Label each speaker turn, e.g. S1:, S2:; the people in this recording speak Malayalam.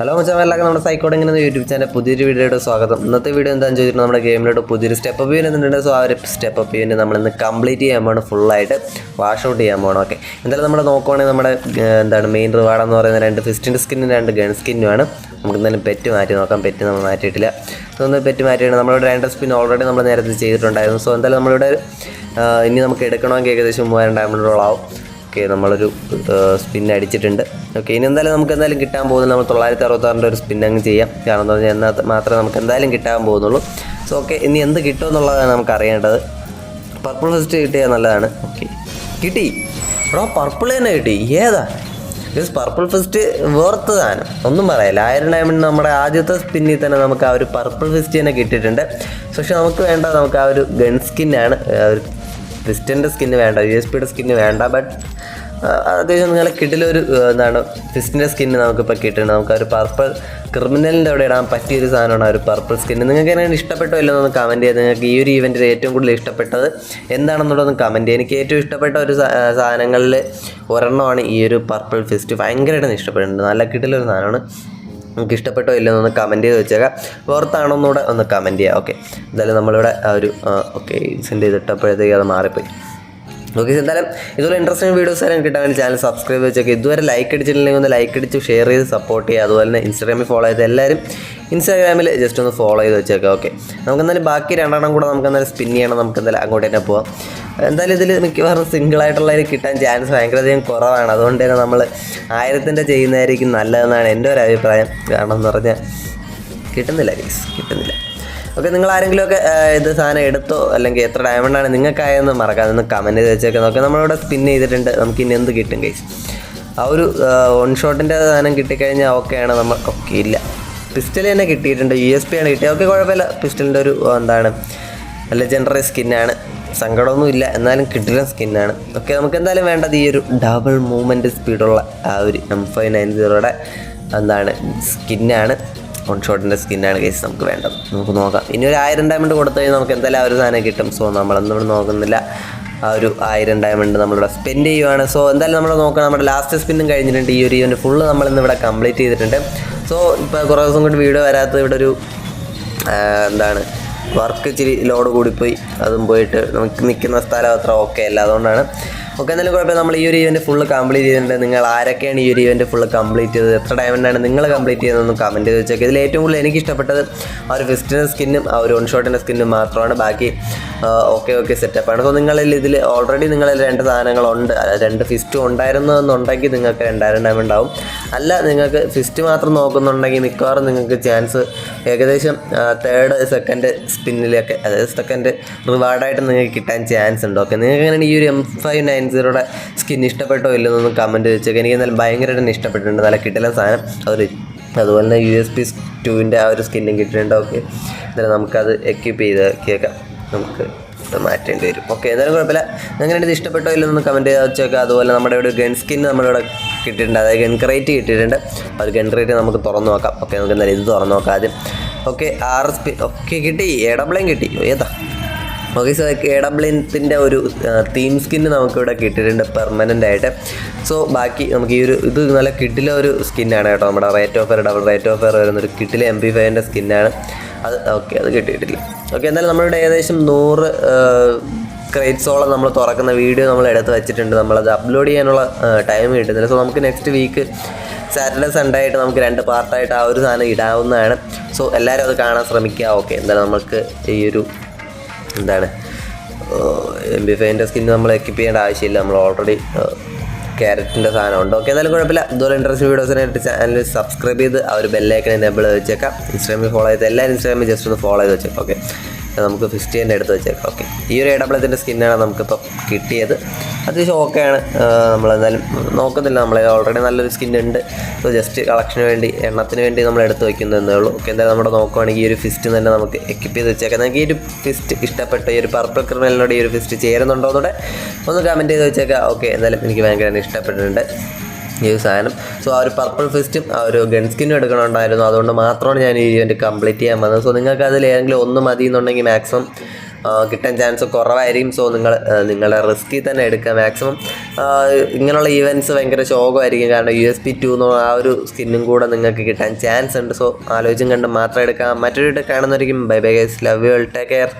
S1: ഹലോ മച്ചാൻ എല്ലാവർക്കും നമ്മുടെ സൈക്കോടെ ഇങ്ങനെ യൂട്യൂബ് ചാനൽ പുതിയൊരു വീഡിയോയുടെ സ്വാഗതം. ഇന്നത്തെ വീഡിയോ എന്താണെന്ന് ചോദിച്ചിട്ട് നമ്മുടെ ഗെയിമിലോട്ട് പുതിയൊരു സ്റ്റെപ്പ് അപ്പ് ചെയ്യുന്നുണ്ട് സോ ആ ഒരു സ്റ്റെപ്പ് അപ്പ് ചെയ്യുന്നത് നമ്മളിന്ന് കംപ്ലീറ്റ് ചെയ്യാൻ പോകണം ഫുള്ളായിട്ട് വാഷ് ഔട്ട് ചെയ്യാൻ പോകണം ഓക്കെ എന്തായാലും നമ്മൾ നോക്കുവാണെങ്കിൽ നമ്മുടെ എന്താണ് മെയിൻ റിവാർഡ് എന്ന് പറയുന്ന രണ്ട് ഫിസ്റ്റിന്റെ സ്കിന്നും രണ്ട് ഗൺ സ്കിന്നുമാണ് നമുക്ക് എന്തായാലും പെറ്റ് മാറ്റി നോക്കാം. പെറ്റ് നമ്മൾ മാറ്റിയിട്ടില്ല. സോ ഒന്ന് പെറ്റ് മാറ്റിയാണ് നമ്മളിവിടെ രണ്ട് സ്പിൻ ഓൾറെഡി നമ്മൾ നേരത്തെ ചെയ്തിട്ടുണ്ടായിരുന്നു. സോ എന്തായാലും നമ്മളിവിടെ ഇനി നമുക്ക് എടുക്കണമെങ്കിൽ ഏകദേശം മൂവായിരം ഡയമണ്ട് റോളാവും ഓക്കെ നമ്മളൊരു സ്പിൻ അടിച്ചിട്ടുണ്ട്. ഓക്കെ ഇനി എന്തായാലും നമുക്ക് എന്തായാലും കിട്ടാൻ പോകുന്നത് നമ്മൾ തൊള്ളായിരത്തി അറുപത്താറിന്റെ ഒരു സ്പിൻ അങ്ങ് ചെയ്യാം. കാരണം എന്താ പറഞ്ഞാൽ എന്നാൽ മാത്രമേ നമുക്ക് എന്തായാലും കിട്ടാൻ പോകുന്നുള്ളൂ. സോ ഓക്കെ ഇനി എന്ത് കിട്ടും എന്നുള്ളതാണ് നമുക്ക് അറിയേണ്ടത്. പർപ്പിൾ ഫസ്റ്റ് കിട്ടിയാൽ നല്ലതാണ്. ഓക്കെ കിട്ടി. ബ്രോ പർപ്പിൾ തന്നെ കിട്ടി. ഏതാ? ബിക്കോസ് പർപ്പിൾ ഫിസ്റ്റ് വേർത്ത് സാധനം. ഒന്നും പറയില്ല. ആയിരം ഡയമണ്ട് നമ്മുടെ ആദ്യത്തെ സ്പിന്നിൽ തന്നെ നമുക്ക് ആ ഒരു പർപ്പിൾ ഫിസ്റ്റ് തന്നെ കിട്ടിയിട്ടുണ്ട്. പക്ഷെ നമുക്ക് വേണ്ട നമുക്ക് ആ ഒരു ഗൺ സ്കിന്നാണ് ഒരു ക്രിസ്റ്റന്റെ സ്കിന്ന് വേണ്ട യു എസ് പിയുടെ സ്കിന്ന് വേണ്ട. ബട്ട് അത്യാവശ്യം നല്ല കിട്ടിലൊരു എന്താണ് ഫിസ്റ്റിന്റെ സ്കിന്ന് നമുക്കിപ്പോൾ കിട്ടുന്നത് നമുക്ക് ആ ഒരു പർപ്പിൾ ക്രിമിനലിന്റെ അവിടെ ഇടാൻ പറ്റിയൊരു സാധനമാണ് ആ ഒരു പർപ്പിൾ സ്കിന്ന് നിങ്ങൾക്ക് എങ്ങനെ ഇഷ്ടപ്പെട്ടോ ഇല്ലെന്ന് ഒന്ന് കമന്റ് ചെയ്ത് നിങ്ങൾക്ക് ഈ ഒരു ഇവന്റിൽ ഏറ്റവും കൂടുതൽ ഇഷ്ടപ്പെട്ടത് എന്താണെന്നുള്ളതൊന്ന് കമന്റ് ചെയ്യുക എനിക്ക് ഏറ്റവും ഇഷ്ടപ്പെട്ട ഒരു സാധനങ്ങളിൽ ഒരെണ്ണമാണ് ഈ ഒരു പർപ്പിൾ ഫിസ്റ്റ് ഭയങ്കരമായിട്ട് ഇഷ്ടപ്പെട്ടിട്ടുണ്ട്. നല്ല കിട്ടിലൊരു സാധനമാണ്. നിങ്ങൾക്ക് ഇഷ്ടപ്പെട്ടോ ഇല്ലെന്ന് ഒന്ന് കമന്റ് ചെയ്ത് വെച്ചേക്കാം. പുറത്താണോ എന്നൂടെ ഒന്ന് കമന്റ് ചെയ്യാം. ഓക്കെ എന്തായാലും നമ്മളിവിടെ ആ ഒരു ഓക്കെ സെൻഡ് ചെയ്തിട്ടപ്പോഴത്തേക്ക് അത് മാറിപ്പോയി. ഓക്കെ എന്തായാലും ഇതുപോലെ ഇൻട്രസ്റ്റിംഗ് വീഡിയോസ് ആയാലും കിട്ടാൻ വേണ്ടി ചാനൽ സബ്സ്ക്രൈബ് വെച്ചേക്ക്. ഇതുവരെ ലൈക്ക് അടിച്ചിട്ടില്ലെങ്കിൽ ഒന്ന് ലൈക്ക് അടിച്ച് ഷെയർ ചെയ്ത് സപ്പോർട്ട് ചെയ്യുക. അതുപോലെ തന്നെ ഇൻസ്റ്റാഗ്രാമിൽ ഫോളോ ചെയ്ത് എല്ലാവരും ഇൻസ്റ്റാഗ്രാമിൽ ജസ്റ്റ് ഒന്ന് ഫോളോ ചെയ്ത് വെച്ചേക്കാം. ഓക്കെ നമുക്ക് എന്തായാലും ബാക്കി രണ്ടെണ്ണം കൂടെ നമുക്ക് എന്തായാലും സ്പിൻ ചെയ്യണം. നമുക്ക് എന്തായാലും അങ്ങോട്ട് തന്നെ പോവാം. എന്തായാലും ഇതിൽ മിക്കവാറും സിംഗിളായിട്ടുള്ളതിൽ കിട്ടാൻ ചാൻസ് ഭയങ്കരധികം കുറവാണ്. അതുകൊണ്ട് തന്നെ നമ്മൾ ആയിരത്തിന്റെ ചെയ്യുന്നതായിരിക്കും നല്ലതെന്നാണ് എന്റെ ഒരു അഭിപ്രായം. കാരണം എന്ന് പറഞ്ഞാൽ കിട്ടുന്നില്ല ഗീസ് കിട്ടുന്നില്ല. ഓക്കെ നിങ്ങൾ ആരെങ്കിലും ഒക്കെ ഇത് സാധനം എടുത്തോ? അല്ലെങ്കിൽ എത്ര ഡയമണ്ടാണ് നിങ്ങൾക്കായെന്ന് മറക്കാതെ ഒന്ന് കമന്റ് ചെയ്ത് വെച്ചേക്കാം. ഓക്കെ നമ്മളിവിടെ സ്പിൻ ചെയ്തിട്ടുണ്ട്. നമുക്ക് ഇനി എന്ത് കിട്ടും കേസ് ആ ഒരു വൺ ഷോട്ടിന്റെ സാധനം കിട്ടിക്കഴിഞ്ഞാൽ ഓക്കെയാണ് നമ്മൾ ഓക്കെ ഇല്ല. പിസ്റ്റൽ തന്നെ കിട്ടിയിട്ടുണ്ട്. യു എസ് പി ആണ് കിട്ടിയത്. ഓക്കെ കുഴപ്പമില്ല. പിസ്റ്റലിന്റെ ഒരു എന്താണ് ലെജൻഡറി സ്കിന്നാണ് സങ്കടമൊന്നും ഇല്ല. എന്നാലും കിട്ടുന്ന സ്കിന്നാണ് ഓക്കെ നമുക്ക് എന്തായാലും വേണ്ടത് ഈ ഒരു ഡബിൾ മൂവ്മെന്റ് സ്പീഡുള്ള ആ ഒരു എം ഫൈവ് നയൻ സീറോയുടെ എന്താണ് സ്കിന്നാണ് വൺ ഷോട്ടിന്റെ സ്കിന്നാണ് കേസ് നമുക്ക് വേണ്ടത്. നമുക്ക് നോക്കാം. ഇനി ഒരു ആയിരം ഡയമണ്ട് കൊടുത്തു കഴിഞ്ഞാൽ നമുക്ക് എന്തായാലും ആ ഒരു സാധനം കിട്ടും. സോ നമ്മളൊന്നും ഇവിടെ നോക്കുന്നില്ല. ആ ഒരു ആയിരം ഡയമണ്ട് നമ്മളിവിടെ സ്പെൻഡ് ചെയ്യുവാണ്. സോ എന്തായാലും നമ്മൾ നോക്കാം നമ്മുടെ ലാസ്റ്റ് സ്പിന്നും കഴിഞ്ഞിട്ടുണ്ട്. ഈ ഒരു ഇവന്റ് ഫുള്ള് നമ്മളിന്ന് ഇവിടെ കംപ്ലീറ്റ് ചെയ്തിട്ടുണ്ട്. സോ ഇപ്പോൾ കുറേ ദിവസം കൊണ്ട് വീഡിയോ വരാത്തത് ഇവിടെ ഒരു എന്താണ് വർക്ക് ഇച്ചിരി ലോഡ് കൂടിപ്പോയി. അതും പോയിട്ട് നമുക്ക് നിൽക്കുന്ന സ്ഥലം അത്ര ഓക്കെ അല്ല. അതുകൊണ്ടാണ് ഓക്കെ എന്നാലും കുഴപ്പമില്ല. നമ്മൾ ഈ ഒരു ഇവന്റ് ഫുൾ കംപ്ലീറ്റ് ചെയ്തിട്ടുണ്ട്. നിങ്ങൾ ആരൊക്കെയാണ് ഈ ഒരു ഇവന്റ് ഫുൾ കംപ്ലീറ്റ് ചെയ്തത്? എത്ര ഡയമണ്ടാണ് നിങ്ങൾ കംപ്ലീറ്റ് ചെയ്തതെന്ന് കമന്റ് ചെയ്ത് വെച്ചേക്കുക ഇതിൽ ഏറ്റവും കൂടുതൽ എനിക്ക് ഇഷ്ടപ്പെട്ടത് ആ ഒരു ഫിസ്റ്റിന്റെ സ്കിന്നും ആ ഒരു വൺ ഷോട്ടിന്റെ സ്കിന്നും മാത്രമാണ്. ബാക്കി ഓക്കെ ഓക്കെ സെറ്റപ്പാണ് സോ നിങ്ങളിൽ ഇതിൽ ഓൾറെഡി നിങ്ങളിൽ രണ്ട് സാധനങ്ങളുണ്ട്. രണ്ട് ഫിസ്റ്റും ഉണ്ടായിരുന്നു എന്നുണ്ടെങ്കിൽ നിങ്ങൾക്ക് രണ്ടായിരം ഡയമണ്ട് ആവും അല്ല നിങ്ങൾക്ക് ഫിസ്റ്റ് മാത്രം നോക്കുന്നുണ്ടെങ്കിൽ മിക്കവാറും നിങ്ങൾക്ക് ചാൻസ് ഏകദേശം തേർഡ് സെക്കൻഡ് സ്പിന്നിലൊക്കെ അതായത് സെക്കൻഡ് റിവാർഡായിട്ട് നിങ്ങൾക്ക് കിട്ടാൻ ചാൻസ് ഉണ്ട്. ഓക്കെ നിങ്ങൾക്ക് എങ്ങനെയാണ് ഈ ഒരു എം ഫൈവ് നയൻ സീറോയുടെ സ്കിൻ ഇഷ്ടപ്പെട്ടോ ഇല്ലെന്നൊന്ന് കമന്റ് വെച്ചേക്ക്. എനിക്ക് നല്ല ഭയങ്കരമായിട്ട് ഇഷ്ടപ്പെട്ടിട്ടുണ്ട്. നല്ല കിട്ടില്ല സാധനം. അവർ അതുപോലെ തന്നെ യു എസ് പി ടുവിന്റെ ആ ഒരു സ്കിന്നും കിട്ടിയിട്ടുണ്ട്. ഓക്കെ എന്നാലും നമുക്കത് എക്യൂപ്പ് ചെയ്ത് കേൾക്കാം. നമുക്ക് മാറ്റേണ്ടി വരും. ഓക്കെ ഏതായാലും കുഴപ്പമില്ല. നിങ്ങൾ ഇത് ഇഷ്ടപ്പെട്ടോ ഇല്ലെന്ന് കമന്റ് ചെയ്താൽ വെച്ചേക്കുക അതുപോലെ നമ്മുടെ ഇവിടെ ഗൺ സ്കിൻ നമ്മളിവിടെ കിട്ടിയിട്ടുണ്ട്. അതായത് ഗൺ ക്രേറ്റ് കിട്ടിയിട്ടുണ്ട്. അപ്പോൾ അത് ഗൺ നമുക്ക് തുറന്നു നോക്കാം. ഓക്കെ നമുക്ക് എന്തായാലും ഇത് തുറന്നു നോക്കാം ആദ്യം. Okay R S P okay കിട്ടി എടബ്ലയും കിട്ടി. ഏതാ? ഓക്കെ സോ എടബ്ലിന്റെ ഒരു തീം സ്കിന്ന് നമുക്കിവിടെ കിട്ടിയിട്ടുണ്ട് പെർമനന്റ് ആയിട്ട്. സോ ബാക്കി നമുക്ക് ഈ ഒരു ഇത് നല്ല കിട്ടിലെ ഒരു സ്കിന്നാണ് കേട്ടോ. നമ്മുടെ rate of air double rate of air വരുന്ന ഒരു കിട്ടിലെ എം പി ഫൈവിന്റെ സ്കിന്നാണ് അത് ഓക്കെ അത് കിട്ടിയിട്ടില്ല. ഓക്കെ എന്തായാലും നമ്മളിവിടെ ഏകദേശം നൂറ് ക്രേറ്റ്സോളം നമ്മൾ തുറക്കുന്ന വീഡിയോ നമ്മൾ എടുത്ത് വെച്ചിട്ടുണ്ട്. നമ്മളത് അപ്ലോഡ് ചെയ്യാനുള്ള ടൈം കിട്ടുന്നില്ല. സോ നമുക്ക് നെക്സ്റ്റ് വീക്ക് സാറ്റർഡേ സൺഡേ ആയിട്ട് നമുക്ക് രണ്ട് പാർട്ടായിട്ട് ആ ഒരു സാധനം ഇടാവുന്നതാണ്. സോ എല്ലാവരും അത് കാണാൻ ശ്രമിക്കുക. ഓക്കെ എന്തായാലും നമുക്ക് ഈ ഒരു എന്താണ് എം ബി ഫൈന്റെ സ്കിൻ നമ്മൾ എക്യൂപ്പ് ചെയ്യേണ്ട ആവശ്യമില്ല. നമ്മൾ ഓൾറെഡി ക്യാരറ്റിന്റെ സാധനം ഉണ്ട്. ഓക്കെ എന്തായാലും കുഴപ്പമില്ല. ഇതുപോലെ ഇൻട്രസ്റ്റ് വീഡിയോസിനായിട്ട് ചാനൽ സബ്സ്ക്രൈബ് ചെയ്ത് ആ ഒരു ബെല്ലൈക്കൻ എനേബിൾ വെച്ചേക്കാം. ഇൻസ്റ്റാഗ്രാമിൽ ഫോളോ ചെയ്ത് എല്ലാവരും ഇൻസ്റ്റാഗ്രാമിൽ ജസ്റ്റ് ഒന്ന് ഫോളോ ചെയ്ത് വെച്ചേക്കാം. ഓക്കെ നമുക്ക് ഫിഫ്റ്റി തന്നെ എടുത്ത് വെച്ചേക്കാം. ഓക്കെ. ഈ ഒരു ഇടപെടലത്തിന്റെ സ്കിന്നാണ് നമുക്കിപ്പോൾ കിട്ടിയത്. അത്യാവശ്യം ഓക്കെയാണ്. നമ്മളെന്തായാലും നോക്കുന്നില്ല. നമ്മൾ ഓൾറെഡി നല്ലൊരു സ്കിൻ ഉണ്ട് സോ ജസ്റ്റ് കളക്ഷന് വേണ്ടി എണ്ണത്തിന് വേണ്ടി നമ്മൾ എടുത്ത് വെക്കുന്നതേ ഉള്ളൂ. ഓക്കെ എന്തായാലും നമ്മുടെ നോക്കുവാണെങ്കിൽ ഈ ഒരു ഫിസ്റ്റ് തന്നെ നമുക്ക് എക്യുപ്പ് ചെയ്ത് വെച്ചേക്കാം. നിങ്ങൾക്ക് ഈ ഒരു ഫിസ്റ്റ് ഇഷ്ടപ്പെട്ട ഈ ഒരു പർപ്പിൾ ക്രിമിനലിനോട് ഈ ഒരു ഫിസ്റ്റ് ചേരുന്നുണ്ടോ എന്നൂടെ ഒന്ന് കമന്റ് ചെയ്ത് വെച്ചേക്കാം. ഓക്കെ എന്തായാലും എനിക്ക് ഭയങ്കര ഇഷ്ടപ്പെട്ടിട്ടുണ്ട്. ഈ സാധനം. സോ ആ ഒരു പർപ്പിൾ ഫിസ്റ്റും ആ ഒരു ഗൺ സ്കിന്നും എടുക്കണമുണ്ടായിരുന്നു അതുകൊണ്ട് മാത്രമാണ് ഞാൻ ഈ ഇവന്റ് കംപ്ലീറ്റ് ചെയ്യാൻ വന്നത്. സോ നിങ്ങൾക്ക് അതിൽ ഏതെങ്കിലും ഒന്ന് മതി എന്നുണ്ടെങ്കിൽ മാക്സിമം കിട്ടാൻ ചാൻസ് കുറവായിരിക്കും. സോ നിങ്ങൾ നിങ്ങളുടെ റിസ്കിൽ തന്നെ എടുക്കുക മാക്സിമം ഇങ്ങനെയുള്ള ഈവന്റ്സ് ഭയങ്കര ശോകമായിരിക്കും. കാരണം യു എസ് പി ടു എന്ന് ആ ഒരു സ്കിന്നും കൂടെ നിങ്ങൾക്ക് കിട്ടാൻ ചാൻസ് ഉണ്ട്. സോ ആലോചിച്ചും കണ്ട് മാത്രം എടുക്കാം. മറ്റൊരു കാണുന്നതായിരിക്കും bye bye guys love you take care